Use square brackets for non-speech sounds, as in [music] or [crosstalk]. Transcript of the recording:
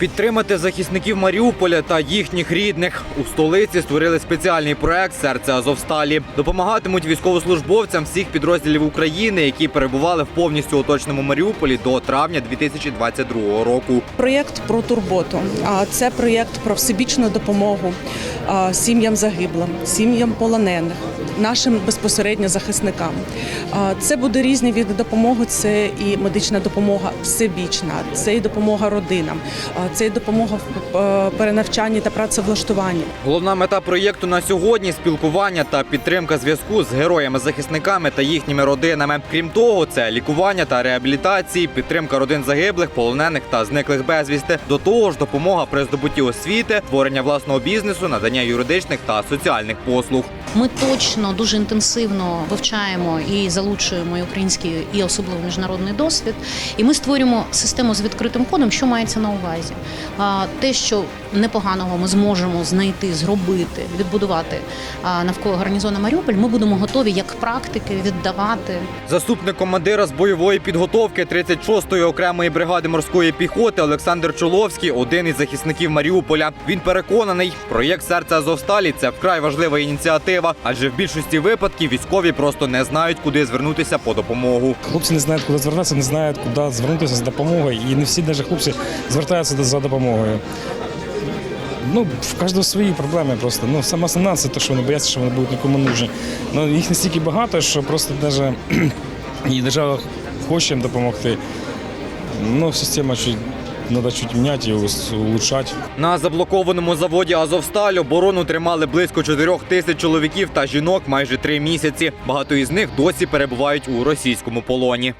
Підтримати захисників Маріуполя та їхніх рідних у столиці створили спеціальний проект Серце Азовсталі. Допомагатимуть військовослужбовцям всіх підрозділів України, які перебували в повністю оточеному Маріуполі до травня 2022 року. Проєкт про турботу. А це проєкт про всебічну допомогу сім'ям загиблим, сім'ям полонених, нашим безпосередньо захисникам. Це буде різні види допомоги. Це і медична допомога всебічна, це і допомога родинам, це і допомога в е, перенавчанні та працевлаштуванні. Головна мета проєкту на сьогодні спілкування та підтримка зв'язку з героями-захисниками та їхніми родинами. Крім того, це лікування та реабілітації, підтримка родин загиблих, полонених та зниклих безвісти. До того ж, допомога при здобутті освіти, творення власного бізнесу, надання юридичних та соціальних послуг. Ми точно дуже інтенсивно вивчаємо і залучуємо і український і особливо міжнародний досвід. І ми створюємо систему з відкритим кодом, що мається на увазі. Те, що непоганого ми зможемо знайти, зробити, відбудувати навколо гарнізону Маріуполь, ми будемо готові як практики віддавати Заступник командира з бойової підготовки 36-ї окремої бригади морської піхоти Олександр Чоловський один із захисників Маріуполя. Він переконаний, проєкт серця Азовсталі це вкрай важлива ініціатива, адже в більшості випадків військові просто не знають, куди звернутися по допомогу. Хлопці не знають, куди звернутися, не знають, куди звернутися за допомогою, і не всі навіть хлопці звертаються за допомогою. Ну, в кожного свої проблеми просто. Ну, саме основне це те, що вони бояться, що вони будуть нікому нужні. Ну, їх настільки багато, що просто навіть [clears throat] і держава хоче їм допомогти. Ну, система чуть, Треба чуть міняти і улучшати. На заблокованому заводі Азовсталь оборону тримали близько 4 тисяч чоловіків та жінок майже три місяці. Багато із них досі перебувають у російському полоні.